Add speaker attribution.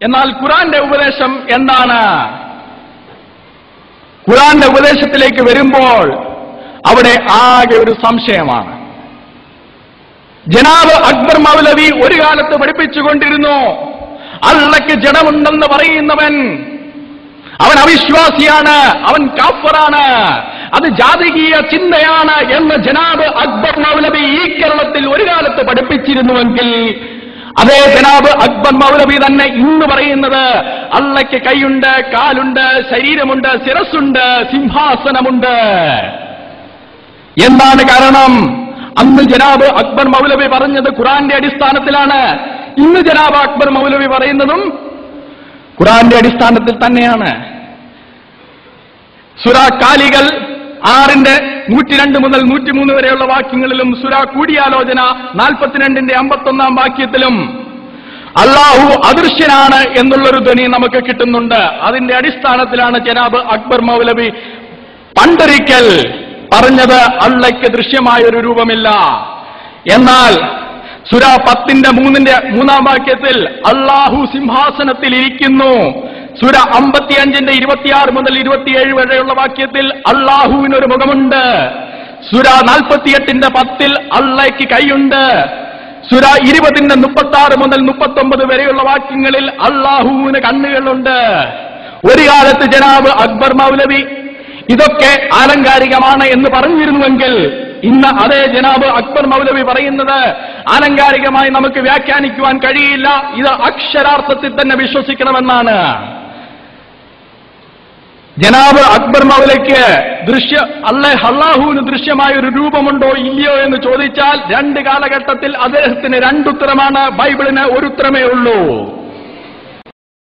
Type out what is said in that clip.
Speaker 1: എന്നാൽ ഖുറാന്റെ ഉപദേശം എന്താണ്? ഖുറാന്റെ ഉപദേശത്തിലേക്ക് വരുമ്പോൾ അവിടെ ആകെ ഒരു സംശയമാണ്. ജനാബ് അക്ബർ മൗലവി ഒരു കാലത്ത് പഠിപ്പിച്ചുകൊണ്ടിരുന്നു അള്ളക്ക് ജഡമുണ്ടെന്ന് പറയുന്നവൻ അവൻ അവിശ്വാസിയാണ് അവൻ കാഫറാണ് അത് ജാതകീയ ചിന്തയാണ് എന്ന് ജനാബ് അക്ബർ മൗലവി ഈ കേരളത്തിൽ ഒരു കാലത്ത് പഠിപ്പിച്ചിരുന്നുവെങ്കിൽ അതേ ജനാബ് അക്ബർ മൗലവി തന്നെ ഇന്ന് പറയുന്നത് അള്ളയ്ക്ക് കൈയുണ്ട് കാലുണ്ട് ശരീരമുണ്ട് ശിരസ്സുണ്ട് സിംഹാസനമുണ്ട്. എന്താണ് കാരണം? അന്ന് ജനാബ് അക്ബർ മൗലവി പറഞ്ഞത് ഖുറാന്റെ അടിസ്ഥാനത്തിലാണ്. ഇന്ന് ജനാബ് അക്ബർ മൗലവി പറയുന്നതും ഖുറാന്റെ അടിസ്ഥാനത്തിൽ തന്നെയാണ്. സുരാ കാലികൾ ആറിന്റെ നൂറ്റിരണ്ട് മുതൽ നൂറ്റിമൂന്ന് വരെയുള്ള വാക്യങ്ങളിലും സുര കൂടിയാലോചന നാൽപ്പത്തിരണ്ടിന്റെ അമ്പത്തൊന്നാം വാക്യത്തിലും അള്ളാഹു അദൃശ്യനാണ് എന്നുള്ളൊരു ധ്വനി നമുക്ക് കിട്ടുന്നുണ്ട്. അതിന്റെ അടിസ്ഥാനത്തിലാണ് ജനാബ് അക്ബർ മൗലവി പണ്ടൊരിക്കൽ പറഞ്ഞത് അള്ളയ്ക്ക് ദൃശ്യമായ ഒരു രൂപമില്ല. എന്നാൽ സുര പത്തിന്റെ മൂന്നിന്റെ മൂന്നാം വാക്യത്തിൽ അള്ളാഹു സിംഹാസനത്തിൽ ഇരിക്കുന്നു സുര അമ്പത്തിയഞ്ചിന്റെ ഇരുപത്തിയാറ് മുതൽ ഇരുപത്തിയേഴ് വരെയുള്ള വാക്യത്തിൽ അള്ളാഹുവിനൊരു മുഖമുണ്ട്. സുര നാൽപ്പത്തിയെട്ടിന്റെ പത്തിൽ അള്ളയ്ക്ക് കൈയുണ്ട്. സുര ഇരുപതിന്റെ മുപ്പത്തി ആറ് മുതൽ മുപ്പത്തി ഒമ്പത് വരെയുള്ള വാക്യങ്ങളിൽ അള്ളാഹുവിന് കണ്ണുകളുണ്ട്. ഒരു കാലത്ത് ജനാബ് അക്ബർ മൗലവി ഇതൊക്കെ ആലങ്കാരികമാണ് എന്ന് പറഞ്ഞിരുന്നുവെങ്കിൽ ഇന്ന് അതേ ജനാബ് അക്ബർ മൗലവി പറയുന്നത് ആലങ്കാരികമായി നമുക്ക് വ്യാഖ്യാനിക്കുവാൻ കഴിയില്ല. ഇത് അക്ഷരാർത്ഥത്തിൽ തന്നെ വിശ്വസിക്കണമെന്നാണ്. ജനാബ് അക്ബർ മൗലയ്ക്ക് ദൃശ്യ അല്ലെ അള്ളാഹുവിന് ദൃശ്യമായ ഒരു രൂപമുണ്ടോ ഇല്ലയോ എന്ന് ചോദിച്ചാൽ രണ്ട് കാലഘട്ടത്തിൽ അദ്ദേഹത്തിന് രണ്ടുത്തരമാണ് ബൈബിളിന് ഒരു ഉത്തരമേ ഉള്ളൂ.